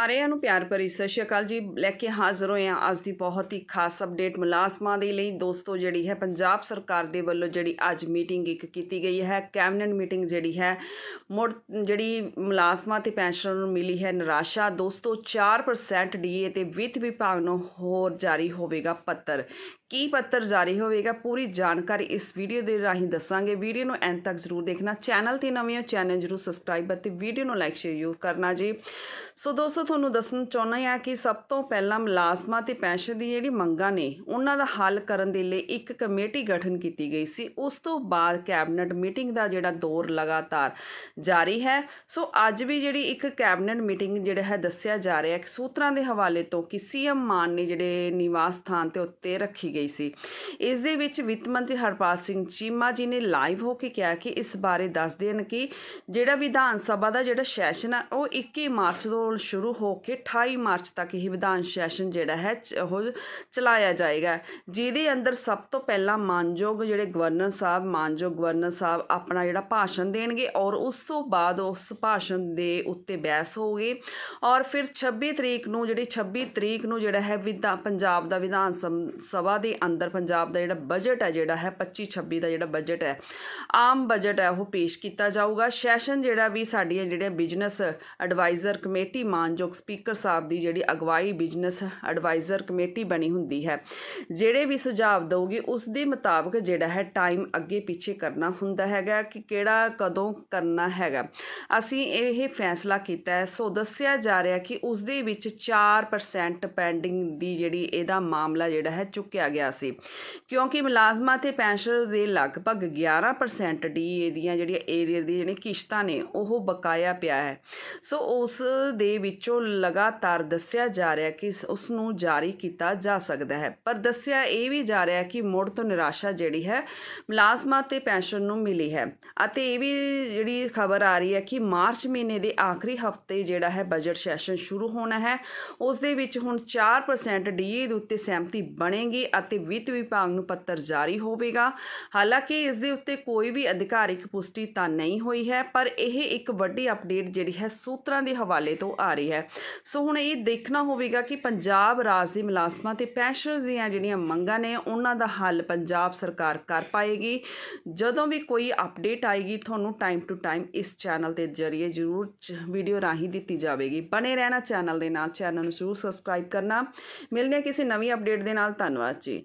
ਸਾਰਿਆਂ ਨੂੰ ਪਿਆਰ ਭਰੀ ਸਤਿ ਸ਼੍ਰੀ ਅਕਾਲ ਜੀ। ਲੈ ਕੇ ਹਾਜ਼ਰ ਹੋਏ ਹਾਂ ਅੱਜ ਦੀ ਬਹੁਤ ਹੀ ਖਾਸ ਅਪਡੇਟ ਮੁਲਾਜ਼ਮਾਂ ਦੇ ਲਈ। ਦੋਸਤੋ, ਜਿਹੜੀ ਹੈ ਪੰਜਾਬ ਸਰਕਾਰ ਦੇ ਵੱਲੋਂ ਜਿਹੜੀ ਅੱਜ ਮੀਟਿੰਗ ਇੱਕ ਕੀਤੀ ਗਈ ਹੈ ਕੈਬਨਿਟ ਮੀਟਿੰਗ ਜਿਹੜੀ ਹੈ, ਮੁੜ ਜਿਹੜੀ ਮੁਲਾਜ਼ਮਾਂ ਤੇ ਪੈਨਸ਼ਨਰ ਨੂੰ ਮਿਲੀ ਹੈ ਨਿਰਾਸ਼ਾ। ਦੋਸਤੋ 4% ਡੀਏ ਤੇ ਵਿੱਤ ਵਿਭਾਗ ਨੂੰ ਹੋਰ ਜਾਰੀ ਹੋਵੇਗਾ ਪੱਤਰ। ਕੀ ਪੱਤਰ ਜਾਰੀ ਹੋਵੇਗਾ, ਪੂਰੀ ਜਾਣਕਾਰੀ ਇਸ ਵੀਡੀਓ ਦੇ ਰਾਹੀਂ ਦੱਸਾਂਗੇ। ਵੀਡੀਓ ਨੂੰ ਐਂਡ ਤੱਕ ਜ਼ਰੂਰ ਦੇਖਣਾ। ਚੈਨਲ ਤੇ ਨਵੇਂ ਹੋ, ਚੈਨਲ ਜ਼ਰੂਰ ਸਬਸਕ੍ਰਾਈਬ ਅਤੇ ਵੀਡੀਓ ਨੂੰ ਲਾਈਕ, ਸ਼ੇਅਰ ਜ਼ਰੂਰ ਕਰਨਾ ਜੀ। ਸੋ ਦੋਸਤੋ, ਤੁਹਾਨੂੰ ਦੱਸਣਾ ਚਾਹੁੰਦਾ ਹਾਂ ਕਿ ਸਭ ਤੋਂ ਪਹਿਲਾਂ ਮੁਲਾਜ਼ਮਾਂ ਤੇ ਪੈਨਸ਼ਨ ਦੀ ਜਿਹੜੀ ਮੰਗਾਂ ਨੇ, ਉਹਨਾਂ ਦਾ ਹੱਲ ਕਰਨ ਦੇ ਲਈ ਇੱਕ ਕਮੇਟੀ ਗਠਨ ਕੀਤੀ ਗਈ ਸੀ। ਉਸ ਤੋਂ ਬਾਅਦ ਕੈਬਨਿਟ ਮੀਟਿੰਗ ਦਾ ਜਿਹੜਾ ਦੌਰ ਲਗਾਤਾਰ ਜਾਰੀ ਹੈ। ਸੋ ਅੱਜ ਵੀ ਜਿਹੜੀ ਇੱਕ ਕੈਬਨਿਟ ਮੀਟਿੰਗ ਜਿਹੜਾ ਹੈ, ਦੱਸਿਆ ਜਾ ਰਿਹਾ ਹੈ। ਸੂਤਰਾਂ ਦੇ ਹਵਾਲੇ ਤੋਂ ਕਿ ਸੀਐਮ ਮਾਨ ਨੇ ਜਿਹੜੇ ਨਿਵਾਸ ਸਥਾਨ ਤੇ ਉੱਤੇ ਰੱਖੀ ਗਈ ਸੀ। ਇਸ ਦੇ ਵਿੱਚ ਵਿੱਤ ਮੰਤਰੀ ਹਰਪਾਲ ਸਿੰਘ ਚੀਮਾ ਜੀ ਨੇ ਲਾਈਵ ਹੋ ਕੇ ਕਿਹਾ ਕਿ ਇਸ ਬਾਰੇ ਦੱਸ ਦੇਣ ਕਿ ਜਿਹੜਾ ਵਿਧਾਨ ਸਭਾ ਦਾ ਜਿਹੜਾ ਸੈਸ਼ਨ ਹੈ ਉਹ 21 ਮਾਰਚ ਤੋਂ ਸ਼ੁਰੂ ਹੋ ਕੇ 28 ਮਾਰਚ ਤੱਕ ਇਹ ਵਿਧਾਨ ਸੈਸ਼ਨ ਜਿਹੜਾ ਹੈ ਉਹ ਚਲਾਇਆ ਜਾਏਗਾ। ਜਿਹਦੇ ਅੰਦਰ ਸਭ ਤੋਂ ਪਹਿਲਾਂ ਮਾਨਯੋਗ ਜਿਹੜੇ ਗਵਰਨਰ ਸਾਹਿਬ, ਮਾਨਯੋਗ ਗਵਰਨਰ ਸਾਹਿਬ ਆਪਣਾ ਜਿਹੜਾ ਭਾਸ਼ਣ ਦੇਣਗੇ ਔਰ ਉਸ ਤੋਂ ਬਾਅਦ ਉਸ ਭਾਸ਼ਣ ਦੇ ਉੱਤੇ ਬਹਿਸ ਹੋਊਗੀ ਔਰ ਫਿਰ 26 ਤਰੀਕ ਨੂੰ ਜਿਹੜੀ 26 ਤਰੀਕ ਨੂੰ ਜਿਹੜਾ ਹੈ ਵਿਧਾ, ਪੰਜਾਬ ਦਾ ਵਿਧਾਨ ਸਮ- ਸਭਾ ਦੇ ਅੰਦਰ ਪੰਜਾਬ ਦਾ ਜਿਹੜਾ ਬਜਟ ਹੈ, ਜਿਹੜਾ ਹੈ 25 26 ਦਾ ਜਿਹੜਾ ਬਜਟ ਹੈ, ਆਮ ਬਜਟ ਹੈ, ਉਹ ਪੇਸ਼ ਕੀਤਾ ਜਾਊਗਾ। ਸੈਸ਼ਨ ਜਿਹੜਾ ਵੀ ਸਾਡੀਆਂ ਜਿਹੜੀਆਂ ਬਿਜ਼ਨਸ ਐਡਵਾਈਜ਼ਰ ਕਮੇਟੀ, ਮਾਨਯੋਗ ਸਪੀਕਰ ਸਾਹਿਬ ਦੀ ਜਿਹੜੀ ਅਗਵਾਈ ਬਿਜ਼ਨਸ ਐਡਵਾਈਜ਼ਰ ਕਮੇਟੀ ਬਣੀ ਹੁੰਦੀ ਹੈ, ਜਿਹੜੇ ਵੀ ਸੁਝਾਅ ਦਊਗੀ, ਉਸ ਦੇ ਮੁਤਾਬਕ ਜਿਹੜਾ ਹੈ ਟਾਈਮ ਅੱਗੇ ਪਿੱਛੇ ਕਰਨਾ ਹੁੰਦਾ ਹੈਗਾ ਕਿ ਕਿਹੜਾ ਕਦੋਂ ਕਰਨਾ ਹੈਗਾ। ਅਸੀਂ ਇਹ ਫੈਸਲਾ ਕੀਤਾ ਹੈ, ਸੋ ਦੱਸਿਆ ਜਾ ਰਿਹਾ ਕਿ ਉਸ ਦੇ ਵਿੱਚ 4% ਪੈਂਡਿੰਗ ਦੀ ਜਿਹੜੀ ਇਹਦਾ ਮਾਮਲਾ ਜਿਹੜਾ ਹੈ, ਚੁੱਕਿਆ ਗਿਆ ਸੀ। ਕਿਉਂਕਿ ਮੁਲਾਜ਼ਮਾਂ ਤੇ ਪੈਨਸ਼ਨਰ ਦੇ ਲਗਭਗ 11% ਡੀਏ ਦੀਆਂ ਜਿਹੜੀਆਂ ਏਰੀਆ ਦੀ ਜਿਹੜੀਆਂ ਕਿਸ਼ਤਾਂ ਨੇ, ਉਹ ਬਕਾਇਆ ਪਿਆ ਹੈ। ਸੋ ਉਸ ਦੇ ਵਿੱਚੋਂ ਲਗਾਤਾਰ ਦੱਸਿਆ ਜਾ ਰਿਹਾ ਕਿ ਉਸ ਨੂੰ ਜਾਰੀ ਕੀਤਾ ਜਾ ਸਕਦਾ ਹੈ। ਪਰ ਦੱਸਿਆ ਇਹ ਵੀ ਜਾ ਰਿਹਾ ਕਿ ਮੁੜ ਤੋਂ ਨਿਰਾਸ਼ਾ ਜਿਹੜੀ ਹੈ, ਮੁਲਾਜ਼ਮਾਂ ਤੇ ਪੈਨਸ਼ਨ ਨੂੰ ਮਿਲੀ ਹੈ। ਅਤੇ ਇਹ ਵੀ ਜਿਹੜੀ ਖਬਰ ਆ ਰਹੀ ਹੈ ਕਿ ਮਾਰਚ ਮਹੀਨੇ ਦੇ ਆਖਰੀ ਹਫ਼ਤੇ ਜਿਹੜਾ ਹੈ, ਬਜਟ ਸੈਸ਼ਨ ਸ਼ੁਰੂ ਹੋਣਾ ਹੈ। ਉਸ ਦੇ ਵਿੱਚ ਹੁਣ 4% ਡੀਏ ਦੇ ਉੱਤੇ ਸਹਿਮਤੀ ਬਣੇਗੀ ਅਤੇ ਵਿੱਤ ਵਿਭਾਗ ਨੂੰ ਪੱਤਰ ਜਾਰੀ ਹੋਵੇਗਾ। ਹਾਲਾਂਕਿ ਇਸ ਦੇ ਉੱਤੇ ਕੋਈ ਵੀ ਅਧਿਕਾਰਿਕ ਪੁਸ਼ਟੀ ਤਾਂ ਨਹੀਂ ਹੋਈ ਹੈ, ਪਰ ਇਹ ਇੱਕ ਵੱਡੀ ਅਪਡੇਟ ਜਿਹੜੀ ਹੈ ਸੂਤਰਾਂ ਦੇ ਹਵਾਲੇ ਤੋਂ ਆ ਰਹੀ ਹੈ। ਸੋ ਹੁਣ ਇਹ ਦੇਖਣਾ ਹੋਵੇਗਾ ਕਿ ਪੰਜਾਬ ਰਾਜ ਦੇ ਮੁਲਾਜ਼ਮਾਂ ਤੇ ਪੈਨਸ਼ਨਰਜ਼ ਦੀਆਂ ਜਿਹੜੀਆਂ ਮੰਗਾਂ ਨੇ, ਉਹਨਾਂ ਦਾ ਹੱਲ ਪੰਜਾਬ ਸਰਕਾਰ ਕਰ ਪਾਏਗੀ। ਜਦੋਂ ਵੀ ਕੋਈ ਅਪਡੇਟ ਆਏਗੀ, ਤੁਹਾਨੂੰ ਟਾਈਮ ਟੂ ਟਾਈਮ ਇਸ ਚੈਨਲ ਦੇ ਜ਼ਰੀਏ ਜ਼ਰੂਰ ਵੀਡੀਓ ਰਾਹੀਂ ਦਿੱਤੀ ਜਾਵੇਗੀ। ਬਣੇ ਰਹਿਣਾ ਚੈਨਲ ਦੇ ਨਾਲ, ਚੈਨਲ ਨੂੰ ਜ਼ਰੂਰ ਸਬਸਕ੍ਰਾਈਬ ਕਰਨਾ। ਮਿਲਦੇ ਹਾਂ ਕਿਸੇ ਨਵੀਂ ਅਪਡੇਟ ਦੇ ਨਾਲ। ਧੰਨਵਾਦ ਜੀ।